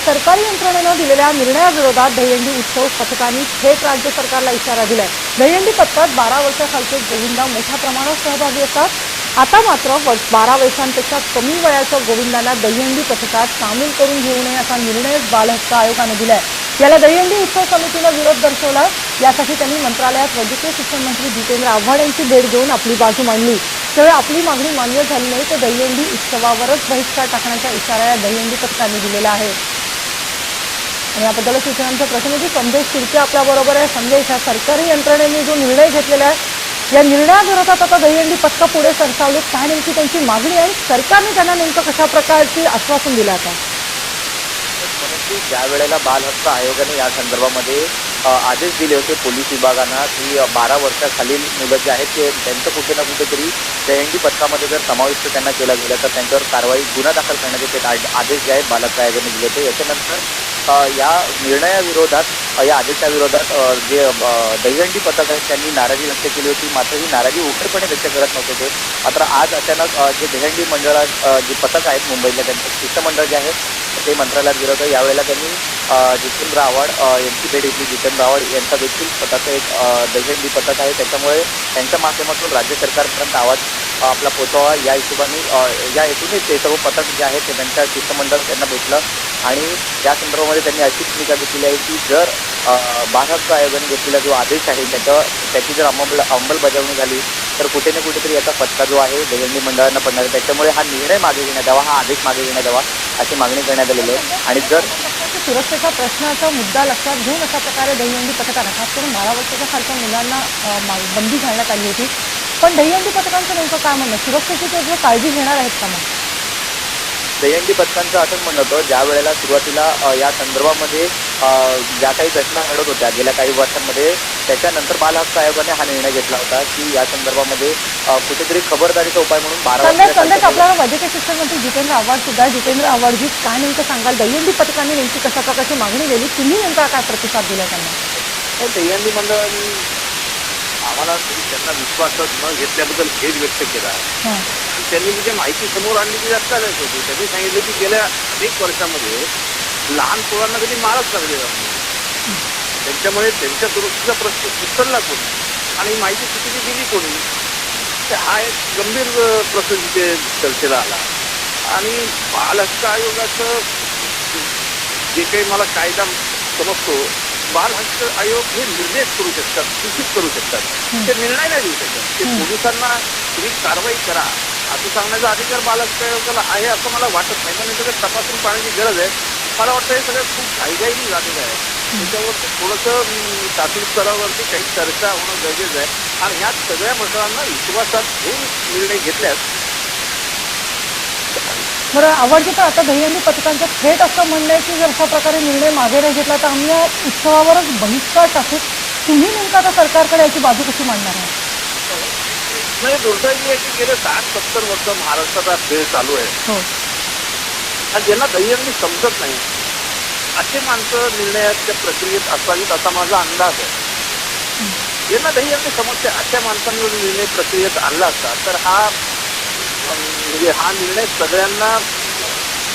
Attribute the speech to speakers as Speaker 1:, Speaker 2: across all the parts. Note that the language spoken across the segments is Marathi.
Speaker 1: सरकारी यंत्रणेनं दिलेल्या निर्णयाविरोधात दहीहंडी उत्सव पथकांनी थेट राज्य सरकारला इशारा दिलाय. दहीहंडी पथकात बारा वर्षाखालचे गोविंदा मोठ्या प्रमाणात सहभागी असतात. आता मात्र बारा वर्षांपेक्षा कमी वयाच्या गोविंदांना दहीहंडी पथकात सामील करून घेऊ नये असा निर्णय बालहक्क आयोगानं दिलाय. याला दहीहंडी उत्सव समितीनं विरोध दर्शवला. यासाठी त्यांनी मंत्रालयात वैद्यकीय शिक्षण मंत्री जितेंद्र आव्हाड यांची भेट घेऊन आपली बाजू मांडली. त्यावेळी आपली मागणी मान्य झाली नाही तर दहीहंडी उत्सवावरच बहिष्कार टाकण्याचा इशारा या दहीहंडी पथकांनी दिलेला आहे. आणि याबद्दल सूचनांचे प्रतिनिधी संदेश शिर्के आपल्याबरोबर आहे. संदेश हा सरकारी यंत्रणेने जो निर्णय घेतलेला आहे या निर्णयाविरोधात आता दहीहंडी पथकं पुढे सरसावले काय नेमकी त्यांची मागणी आहे? सरकारने त्यांना नेमकं कशा प्रकारची आश्वासन दिलं आता?
Speaker 2: ज्या वेळेला बालहक्क आयोगाने या संदर्भामध्ये आदेश दिले होते पोलीस विभागांना की बारा वर्षाखालील मुलं जे आहेत ते त्यांचं कुठे ना कुठेतरी दहीहंडी पथकामध्ये जर समाविष्ट त्यांना केलं गेलं तर त्यांच्यावर कारवाई गुन्हा दाखल करण्याचे ते आदेश जे आहेत बालहक्क आयोगाने दिले होते. याच्यानंतर या निर्णयाविरोधात या आदेशाविरोधात जे अ, दहीहंडी पथक आहे त्यांनी नाराजी व्यक्त केली होती. मात्र ही नाराजी उघडपणे व्यक्त करत नव्हते ते. मात्र आज अचानक जे दहीहंडी मंडळात जे पथक आहेत मुंबईतल्या त्यांचं शिष्टमंडळ जे आहे ते मंत्रालयात गेलं होतं यावेळेला त्यांनी जितीन जितेंद्र यांची भेट घेतली. जितीन रावळ यांचा देखील स्वतःचं एक अ, दहीहंडी पथक आहे. त्याच्यामुळे त्यांच्या माध्यमातून राज्य सरकारपर्यंत आवाज आपला पोचवा या हिशोबाने या हेतूने ते सर्व पथक जे आहे ते त्यांच्या शिष्टमंडळ त्यांना भेटलं. आणि या संदर्भामध्ये त्यांनी अशी भूमिका घेतलेली आहे की जर अ, आयोगाने घेतलेला जो आदेश आहे त्याच्या त्याची जर अंमल अंमलबजावणी झाली तर कुठे ना कुठेतरी याचा फटका जो आहे दहीहंडी मंडळांना पडणार आहे. त्याच्यामुळे हा निर्णय मागे घेण्यात यावा हा आदेश मागे घेण्यात यावा अशी मागणी करण्यात आलेली आहे. आणि जर
Speaker 1: सुरक्षेचा प्रश्नाचा मुद्दा लक्षात घेऊन अशा प्रकारे दहीहंडी पथकानं खास करून बारा वर्षाच्या सारख्या मुलांना बंदी घालण्यात आली होती. पण दहीहंडी पथकांचं नेमकं काय म्हणणं? सुरक्षेची ते जे काळजी घेणार आहेत का मग?
Speaker 2: दहीहंडी पथकांचं असं म्हणणं होतं. ज्या वेळेला सुरुवातीला अ, या संदर्भामध्ये अ, ज्या काही घटना घडत होत्या गेल्या काही वर्षांमध्ये त्याच्यानंतर बाल हक्क आयोगाने हा निर्णय घेतला होता की या संदर्भामध्ये अ, कुठेतरी खबरदारीचा उपाय म्हणून बारा
Speaker 1: संदेश
Speaker 2: वर्षाच्या
Speaker 1: संदेश
Speaker 2: खालच्या
Speaker 1: आपल्याला वैद्यकीय शिक्षण मंत्री जितेंद्र आव्हाड सुद्धा आहे. जितेंद्र आव्हाडजी काय नेमकं सांगाल? दहीहंडी पथकांनी नेमकी कशा प्रकारची मागणी केली? तुम्ही नेमका काय प्रतिसाद दिला त्यांना?
Speaker 3: तर दहीहंडी मंडळाने आम्हाला त्यांना विश्वासात न घेतल्याबद्दल खेद व्यक्त केला.
Speaker 1: हां.
Speaker 3: आणि त्यांनी जी काही माहिती समोर आणली ती जास्त होती त्यांनी सांगितलं की गेल्या अनेक वर्षामध्ये लहान पोरांना कधी मारच लागलेला नाही. त्यांच्यामुळे त्यांच्या सुरक्षेचा प्रश्न उचलला कोणी? आणि ही माहिती चुकीची दिली कोणी? तर हा एक गंभीर अ, प्रश्न तिथे चर्चेला आला. आणि बाल हक्क आयोगाचं जे काही मला कायदा समजतो बाल हक्क आयोग हे निर्णय करू शकतात सूचित करू शकतात. ते निर्णय नाही देऊ शकतात ते पोलिसांना तुम्ही कारवाई करा. असं सांगण्याचा अधिकार बाल हक्क आयोगाला आहे असं मला वाटत नाही. पण हे सगळं तपासून पाहण्याची गरज आहे. मला वाटतं हे सगळं खूप घाईघाईने झालेलं आहे. त्याच्यावरती थोडंसं प्राथमिक स्तरावरती काही चर्चा होणं गरजेचं आहे. आणि ह्या सगळ्या मंडळांना विश्वासात घेऊन निर्णय घेतल्यास
Speaker 1: बरं आवडते तर आता दहीहंडी पथकांचं थेट असं म्हणणं आहे की जर अशा प्रकारे निर्णय मागे नाही घेतला तर आम्ही या उत्सवावरच बहिष्कार टाकू. तुम्ही नेमका आता सरकारकडे याची बाजू कशी मांडणार आहे
Speaker 3: म्हणजे दुर्दैवी आहे की गेले साठ सत्तर वर्ष महाराष्ट्रात हा खेळ चालू आहे.
Speaker 1: हो.
Speaker 3: आणि ज्यांना दहीहंडी समजत नाही असे माणसं निर्णयाच्या प्रक्रियेत असावीत असा माझा अंदाज आहे. ज्यांना दहीहंडी समजते अशा माणसांवर निर्णय प्रक्रियेत आणला असता तर हा म्हणजे हा निर्णय सगळ्यांना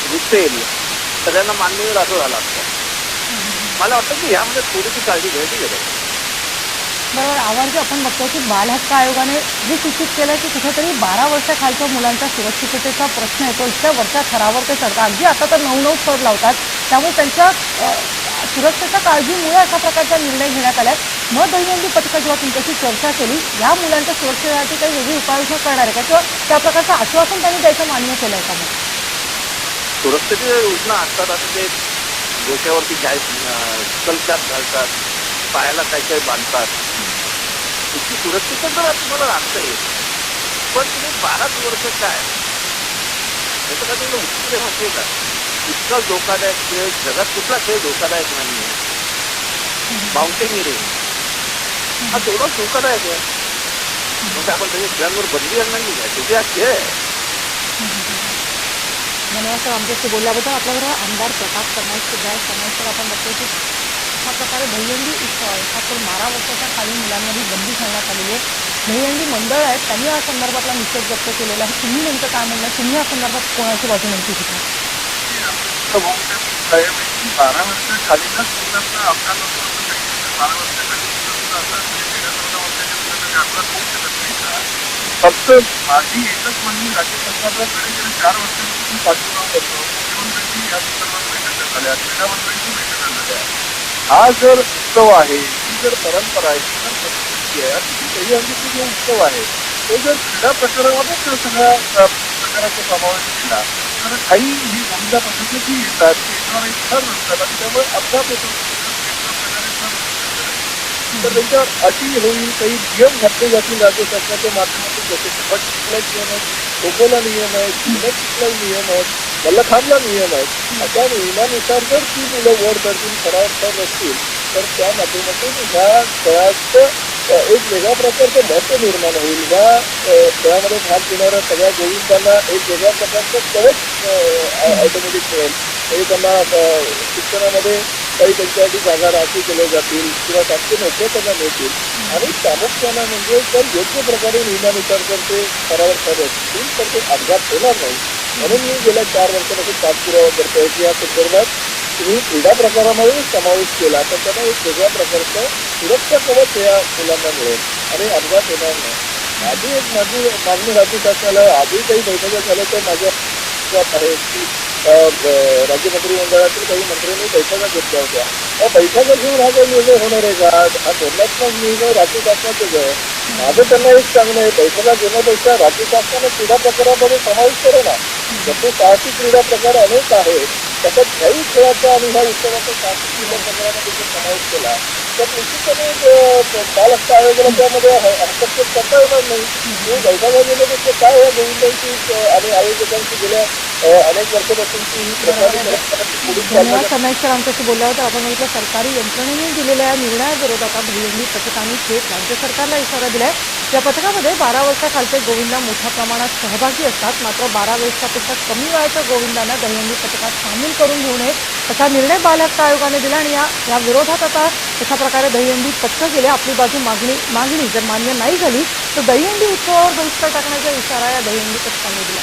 Speaker 3: रुचेल सगळ्यांना मान्य असं झाला असतं. मला वाटतं की ह्यामध्ये थोडीशी काळजी घ्यायची गरज
Speaker 1: बरोबर आवाज आपण बघतो की बाल हक्क आयोगाने जे सूचित केलं की कुठेतरी बारा वर्षाखालच्या मुलांच्या सुरक्षिततेचा प्रश्न येतो. इतक्या वरच्या थरावर ते सरकार. अगदी आता तर नऊ नऊ थर लावतात. त्यामुळे त्यांच्या सुरक्षेच्या काळजीमुळे अशा प्रकारचा निर्णय घेण्यात आला मग दहीहंडी पथकं जेव्हा तुमच्याशी चर्चा केली या मुलांच्या सुरक्षेसाठी काही वेगळी उपाययोजना करणार आहे का? किंवा त्या प्रकारचं आश्वासन त्यांनी द्यायचं मान्य केलं आहे का मग?
Speaker 3: सुरक्षेच्या योजना असतात आता ते डोक्यावरती काय कलचात घालतात पायाला काही काही बांधतात. इतकी सुरक्षितता तर तुम्हाला आणता येईल पण तुम्ही बाराच वर्ष काय? त्याचं काही तुम्ही उत्तर आहे का? इतकं धोकादायक खेळ जगात कुठला खेळ धोकादायक नाही आहे माउंटेनिअरिंग हा तेवढाच धोकादायक आहे. म्हणजे आपण त्याच्या खेळांवर बंदी आणणार काय तुझे हा खेळ आहे.
Speaker 1: म्हणजे धन्यवाद सर आमच्याशी बोलल्याबद्दल आपल्याबरोबर आमदार प्रताप सरनाईक सुद्धा आहेत सरनाईक सर आपण बघतो की अशा प्रकारे दहीहंडी उत्सव आहे. खास करून बारा वर्षाच्या खाली मुलांमध्ये बंदी घालण्यात आलेली आहे. दहीहंडी मंडळ आहेत त्यांनी या संदर्भातला निषेध व्यक्त केलेला आहे. तुम्ही नेमकं काय म्हणणं तुम्ही या संदर्भात कोणाची बाजू नेमकी घेता
Speaker 3: तर मग काय
Speaker 4: की बारा वर्षाखालीलच मुलांना अपघात होतो असं काही नाही. बारा वर्षाखाली मुलं सुद्धा असतात म्हणजे तेरा चौदा वर्षाच्या मुलांना काही अपघात होऊ शकत फक्त माझी एकच म्हणणी राज्य सरकारला कडे गेले चार वर्षांपासून पाठपुरावा करतो मुख्यमंत्र्यांची या संदर्भात बैठका झाल्या क्रीडामंत्र्यांची बैठका झाल्या हा जर उत्सव आहे ही जर परंपरा आहे ही जर संस्कृती आहे आणि ती दहीहंडीचा जो उत्सव आहे तो जर क्रीडा प्रकारामध्येच सगळ्या प्रकाराचा समावेश केला तर काही ही गोविंदा पद्धतीची येतात की याच्यावर एक थर नसतात आणि त्यामुळे अपघात होतो. तर त्यांच्यावर अटी होईल काही नियम घातले जातील राज्य सरकारच्या माध्यमातून जसे की बट शिकला नियम आहेत खोखोला नियम आहेत जिल्ह्यात शिकला नियम आहेत मल्लखांबला नियम आहेत अशा नियमानुसार जर ती मुलं वर करतील थरावर थर असतील तर त्या माध्यमातून ह्या खेळाचं एक वेगळ्या प्रकारचं महत्त्व निर्माण होईल. ह्या खेळामध्ये भाग घेणाऱ्या सगळ्या गोविंदांना एक वेगळ्या प्रकारचं कवच ऑटोमॅटिक मिळेल म्हणजे त्यांना शिक्षणामध्ये काही त्यांच्यासाठी जागा राखी केल्या जातील किंवा त्यांचे नोकऱ्या त्यांना मिळतील. आणि प्रामुख्यानं म्हणजे जर योग्य प्रकारे नियमानुसार जर ते स्तरावर ठरत असतील तर ते अपघात होणार नाही. म्हणून मी गेल्या चार वर्षापासून पाठपुरावा करतोय की या संदर्भात तुम्ही क्रीडा प्रकारामध्ये समावेश केला तर त्यांना एक वेगळ्या प्रकारचं सुरक्षा कवच या मुलांना मिळेल. आणि अपघात होणार नाही. माझी एक माझी मागणी राज्य शासनाला आधी काही बैठका झाल्या तर माझ्या आहे की राज्य मंत्रिमंडळातील काही मंत्र्यांनी बैठका घेतल्या होत्या. या बैठका घेऊन हा काही निर्णय होणार आहे का? हा धोरणात्मक निर्णय राज्य शासनाचाच आहे. माझं त्यांना एक सांगणं आहे बैठका घेण्यापेक्षा राज्य शासनाने क्रीडा प्रकारामध्ये समावेश करे ना. जसे साहसी क्रीडा प्रकार अनेक आहेत त्याच्यात काही खेळाचा आणि ह्या उत्सवाचा साहसी क्रीडा प्रकारामध्ये जर समावेश केला. तर निश्चितपणे काल असता हक्क आयोगाला त्यामध्ये हस्तक्षेप करता येणार नाही बैठका घेण्यापेक्षा काय या गोविंदांची आणि आयोजकांची गेल्या अनेक ती
Speaker 1: धन्यवाद समेश सर आमच्याशी तर आपण बघितलं सरकारी यंत्रणेने दिलेल्या या निर्णयाविरोधात आता दहीहंडी पथकाने थेट राज्य सरकारला इशारा दिलाय. या पथकामध्ये बारा वर्षाखालचे गोविंदा मोठ्या प्रमाणात सहभागी असतात. मात्र बारा वर्षापेक्षा कमी वयाच्या गोविंदांना दहीहंडी पथकात सामील करून घेऊ नये असा निर्णय बाल हक्क आयोगाने दिला आणि या या विरोधात आता अशा प्रकारे दहीहंडी पथकं गेले. आपली बाजू मागणी मागणी जर मान्य नाही झाली तर दहीहंडी उत्सवावर बहिष्कार टाकण्याचा इशारा या दहीहंडी पथकाने दिला.